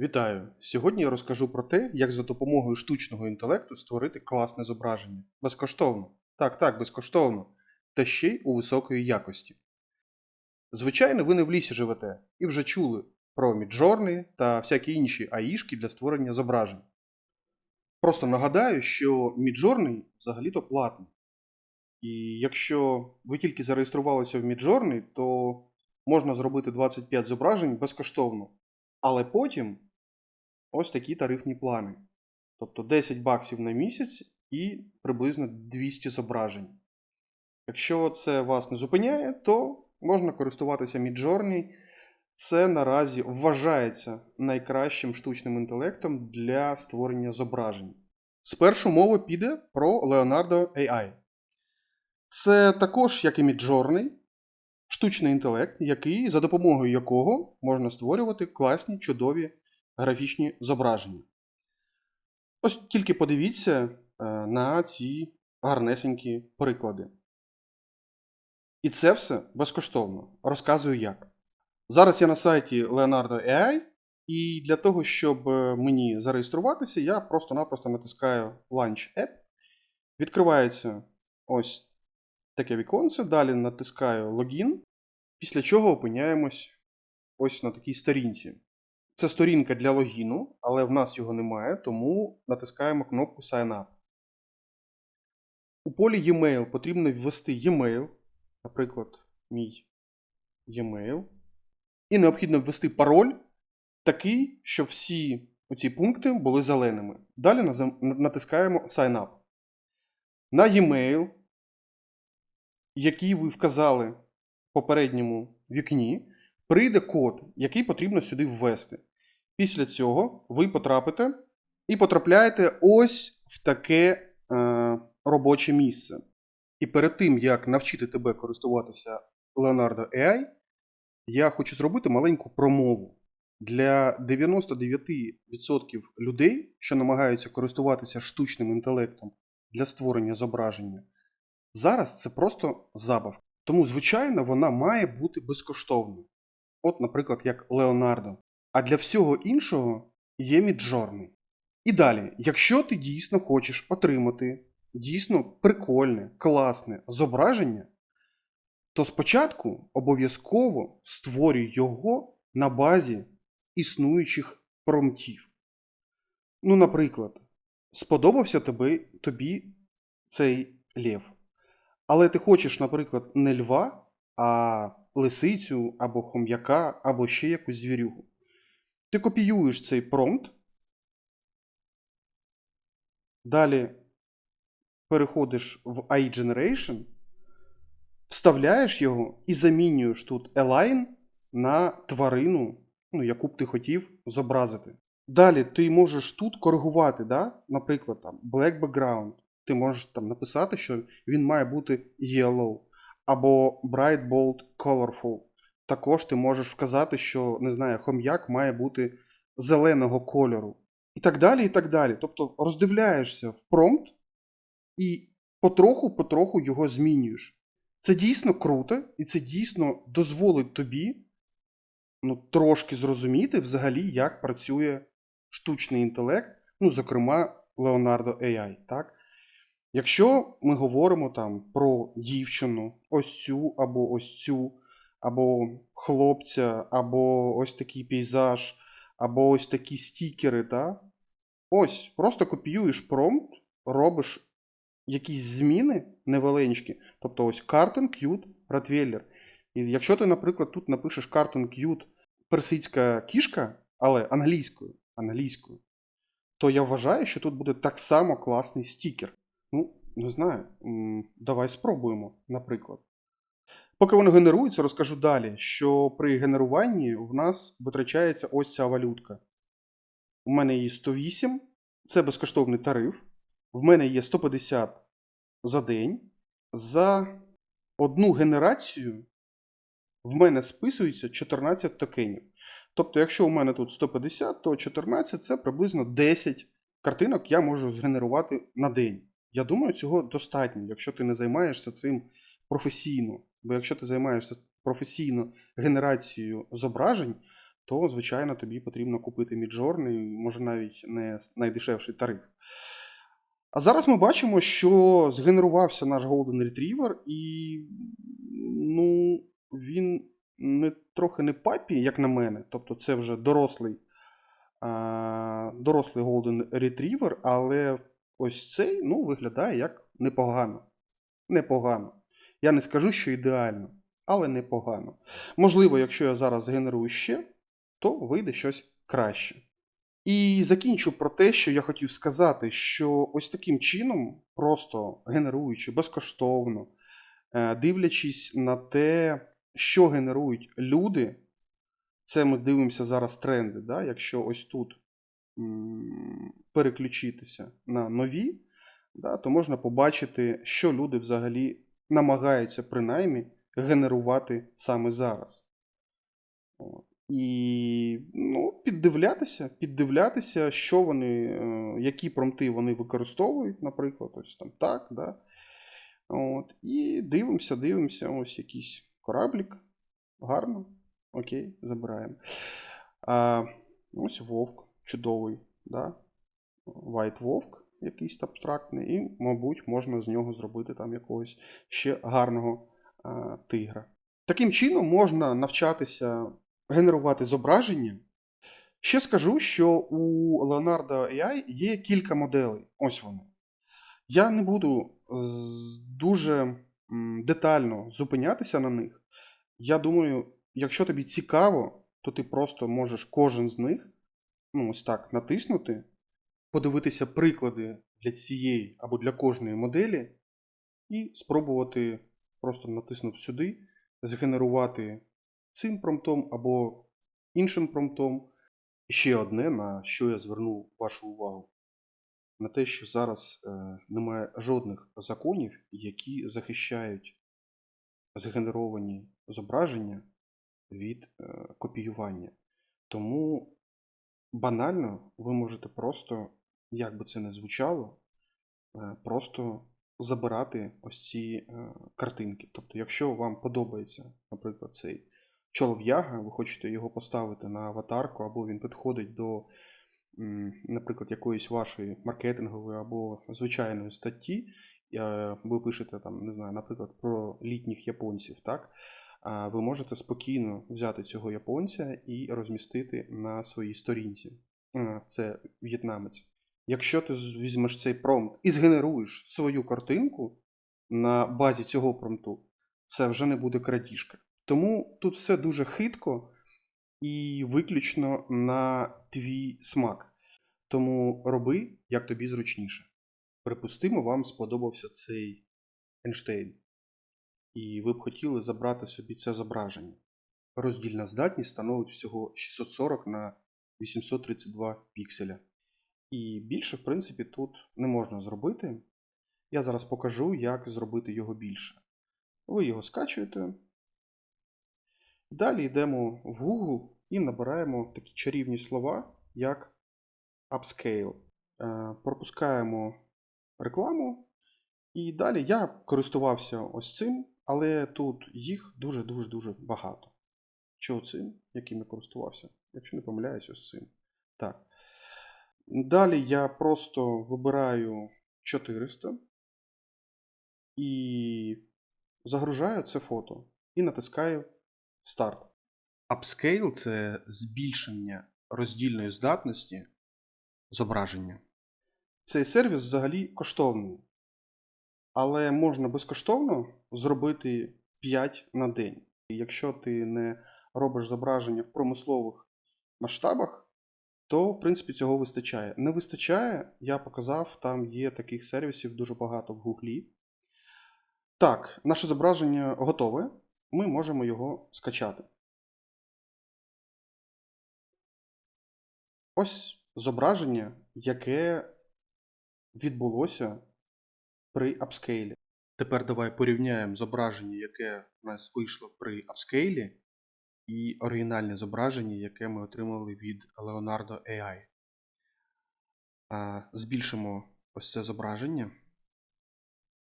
Вітаю! Сьогодні я розкажу про те, як за допомогою штучного інтелекту створити класне зображення. Безкоштовно. Так, так, безкоштовно. Та ще й у високої якості. Звичайно, ви не в лісі живете і вже чули про Midjourney та всякі інші аїшки для створення зображень. Просто нагадаю, що Midjourney взагалі-то платний. І якщо ви тільки зареєструвалися в Midjourney, то можна зробити 25 зображень безкоштовно. Але потім ось такі тарифні плани. Тобто 10 баксів на місяць і приблизно 200 зображень. Якщо це вас не зупиняє, то можна користуватися Midjourney. Це наразі вважається найкращим штучним інтелектом для створення зображень. Спершу мова піде про Leonardo AI. Це також, як і Midjourney, штучний інтелект, який, за допомогою якого можна створювати класні, чудові графічні зображення. Ось тільки подивіться е, на ці гарнесенькі приклади. І це все безкоштовно. Розказую як. Зараз я на сайті Leonardo AI, і для того, щоб е, мені зареєструватися, я просто-напросто натискаю Launch App. Відкривається ось таке віконце. Далі натискаю логін, після чого опиняємось ось на такій сторінці. Це сторінка для логіну, але в нас його немає, тому натискаємо кнопку Sign Up. У полі e-mail потрібно ввести e-mail, наприклад, мій e-mail. І необхідно ввести пароль такий, щоб всі оці пункти були зеленими. Далі натискаємо Sign Up. На e-mail, який ви вказали в попередньому вікні, прийде код, який потрібно сюди ввести. Після цього ви потрапите і потрапляєте ось в таке е, робоче місце. І перед тим, як навчити тебе користуватися Leonardo AI, я хочу зробити маленьку промову. Для 99% людей, що намагаються користуватися штучним інтелектом для створення зображення, зараз це просто забавка. Тому, звичайно, вона має бути безкоштовною. От, наприклад, як Leonardo. А для всього іншого є Midjourney. І далі, якщо ти дійсно хочеш отримати дійсно прикольне, класне зображення, то спочатку обов'язково створюй його на базі існуючих промптів. Ну, наприклад, сподобався тобі, тобі цей лев. Але ти хочеш, наприклад, не льва, а лисицю або хом'яка, або ще якусь звірюгу. Ти копіюєш цей промпт. Далі переходиш в iGeneration, вставляєш його і замінюєш тут align на тварину, ну, яку б ти хотів зобразити. Далі ти можеш тут коригувати, да? наприклад, там, black background. Ти можеш там написати, що він має бути yellow або bright bold colorful. Також ти можеш вказати, що не знаю, хом'як має бути зеленого кольору. І так далі, і так далі. Тобто роздивляєшся в промпт і потроху-потроху його змінюєш. Це дійсно круто, і це дійсно дозволить тобі ну, трошки зрозуміти взагалі, як працює штучний інтелект, ну, зокрема, Leonardo AI. Так? Якщо ми говоримо там про дівчину, ось цю або ось цю, або хлопця, або ось такий пейзаж, або ось такі стікери, та? ось просто копіюєш промпт, робиш якісь зміни невеленькі, тобто ось Cartoon Cute Rottweiler. І якщо ти, наприклад, тут напишеш Cartoon Cute персидська кішка, але англійською, англійською, то я вважаю, що тут буде так само класний стікер. Ну, не знаю, давай спробуємо, наприклад. Поки воно генерується, розкажу далі, що при генеруванні в нас витрачається ось ця валютка. У мене її 108, це безкоштовний тариф. В мене є 150 за день. За одну генерацію в мене списується 14 токенів. Тобто, якщо у мене тут 150, то 14 це приблизно 10 картинок я можу згенерувати на день. Я думаю, цього достатньо, якщо ти не займаєшся цим професійно. Бо якщо ти займаєшся професійно генерацією зображень, то, звичайно, тобі потрібно купити Midjourney, може навіть не найдешевший тариф. А зараз ми бачимо, що згенерувався наш Golden Retriever, і ну, він не, трохи не папі, як на мене. Тобто це вже дорослий, а, дорослий Golden Retriever, але ось цей ну, виглядає як непогано. Непогано. Я не скажу, що ідеально, але непогано. Можливо, якщо я зараз згенерую ще, то вийде щось краще. І закінчу про те, що я хотів сказати, що ось таким чином, просто генеруючи безкоштовно, е, дивлячись на те, що генерують люди, це ми дивимося зараз тренди. Да? Якщо ось тут переключитися на нові, да, то можна побачити, що люди взагалі намагаються принаймні генерувати саме зараз. І ну, піддивлятися, піддивлятися, що вони, е, які промти вони використовують, наприклад, ось там так, да. От, і дивимося, дивимося, ось якийсь кораблік. Гарно. Окей, забираємо. А, ось вовк чудовий, да. White вовк, якийсь абстрактний, і, мабуть, можна з нього зробити там якогось ще гарного а, тигра. Таким чином можна навчатися генерувати зображення. Ще скажу, що у Leonardo AI є кілька моделей. Ось вони. Я не буду дуже детально зупинятися на них. Я думаю, якщо тобі цікаво, то ти просто можеш кожен з них ну, ось так натиснути, подивитися приклади для цієї або для кожної моделі, і спробувати просто натиснути сюди, згенерувати цим промптом або іншим промптом. Ще одне, на що я звернув вашу увагу, на те, що зараз е, немає жодних законів, які захищають згенеровані зображення від е, копіювання. Тому банально ви можете просто, як би це не звучало, е, просто забирати ось ці е, картинки. Тобто, якщо вам подобається, наприклад, цей чолов'яга, ви хочете його поставити на аватарку, або він підходить до, наприклад, якоїсь вашої маркетингової або звичайної статті, е, ви пишете там, не знаю, наприклад, про літніх японців, так? Ви можете спокійно взяти цього японця і розмістити на своїй сторінці. Це в'єтнамець. Якщо ти візьмеш цей промпт і згенеруєш свою картинку на базі цього промпту, це вже не буде крадіжка. Тому тут все дуже хитко і виключно на твій смак. Тому роби, як тобі зручніше. Припустимо, вам сподобався цей Ейнштейн, і ви б хотіли забрати собі це зображення. Роздільна здатність становить всього 640 на 832 пікселя. І більше, в принципі, тут не можна зробити. Я зараз покажу, як зробити його більше. Ви його скачуєте. Далі йдемо в Google і набираємо такі чарівні слова, як Upscale. Е, Пропускаємо рекламу. І далі я користувався ось цим, але тут їх дуже-дуже-дуже багато. Що цим, яким я користувався? Якщо не помиляюсь, ось цим. Так. Далі я просто вибираю 400 і загружаю це фото і натискаю Старт. Upscale – це збільшення роздільної здатності зображення. Цей сервіс взагалі коштовний, але можна безкоштовно зробити 5 на день. Якщо ти не робиш зображення в промислових масштабах, то в принципі цього вистачає. Не вистачає, я показав, там є таких сервісів дуже багато в Гуглі. Так, наше зображення готове. Ми можемо його скачати. Ось зображення, яке відбулося при апскейлі. Тепер давай порівняємо зображення, яке в нас вийшло при апскейлі, і оригінальне зображення, яке ми отримали від Leonardo AI. Збільшимо ось це зображення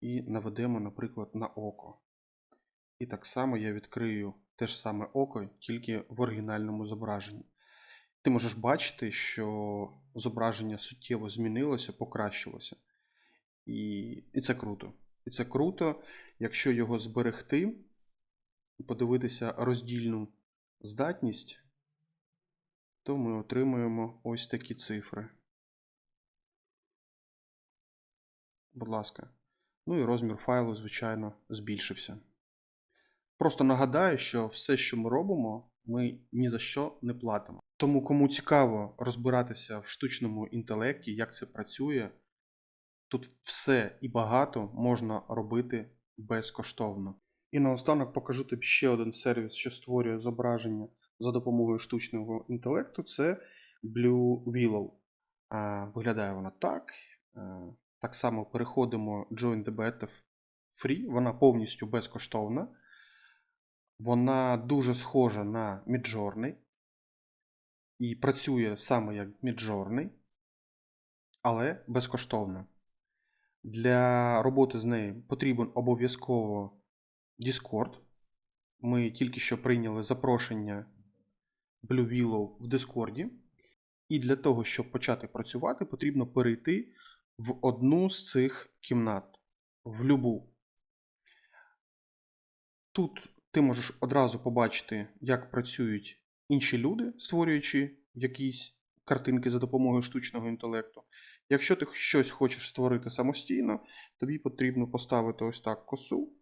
і наведемо, наприклад, на око. І так само я відкрию те ж саме око, тільки в оригінальному зображенні. ти можеш бачити, що зображення суттєво змінилося, покращилося. І, і це круто. І це круто, якщо його зберегти подивитися роздільну здатність, то ми отримуємо ось такі цифри. Будь ласка. Ну і розмір файлу, звичайно, збільшився. Просто нагадаю, що все, що ми робимо, ми ні за що не платимо. Тому, кому цікаво розбиратися в штучному інтелекті, як це працює, тут все і багато можна робити безкоштовно. І наостанок покажу тобі ще один сервіс, що створює зображення за допомогою штучного інтелекту. Це Blue Willow. Виглядає вона так. Так само переходимо Join the Beta Free. Вона повністю безкоштовна. Вона дуже схожа на Midjourney і працює саме як Midjourney, але безкоштовно. Для роботи з нею потрібен обов'язково Discord. Ми тільки що прийняли запрошення Blue Willow в Discord. І для того, щоб почати працювати, потрібно перейти в одну з цих кімнат, в любу. Тут ти можеш одразу побачити, як працюють інші люди, створюючи якісь картинки за допомогою штучного інтелекту. Якщо ти щось хочеш створити самостійно, тобі потрібно поставити ось так косу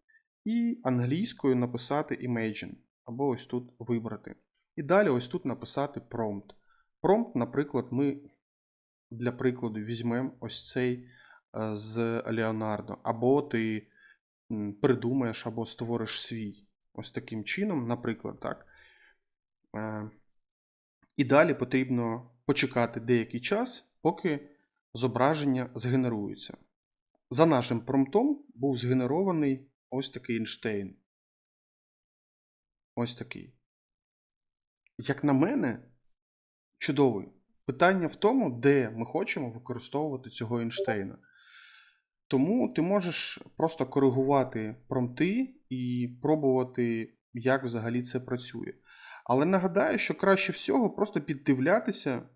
і англійською написати Imagine, або ось тут вибрати. І далі ось тут написати prompt. Prompt, наприклад, ми для прикладу візьмемо ось цей е, з Леонардо, або ти придумаєш або створиш свій. Ось таким чином, наприклад, так. Е, І далі потрібно почекати деякий час, поки зображення згенерується. За нашим промптом був згенерований ось такий Ейнштейн. Ось такий. Як на мене, чудовий. Питання в тому, де ми хочемо використовувати цього Ейнштейна. Тому ти можеш просто коригувати промпти і пробувати, як взагалі це працює. Але нагадаю, що краще всього просто піддивлятися,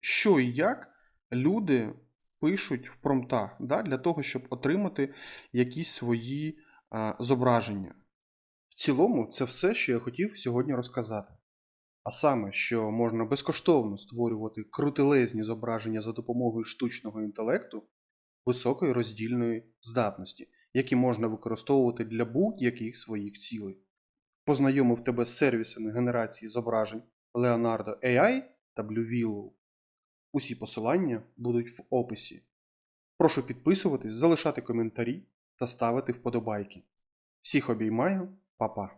що і як люди пишуть в промптах, да, для того, щоб отримати якісь свої а, зображення. В цілому, це все, що я хотів сьогодні розказати. А саме, що можна безкоштовно створювати крутелезні зображення за допомогою штучного інтелекту високої роздільної здатності, які можна використовувати для будь-яких своїх цілей. Познайомив тебе з сервісами генерації зображень Leonardo AI та Blue Willow. Усі посилання будуть в описі. Прошу підписуватись, залишати коментарі та ставити вподобайки. Всіх обіймаю, па-па!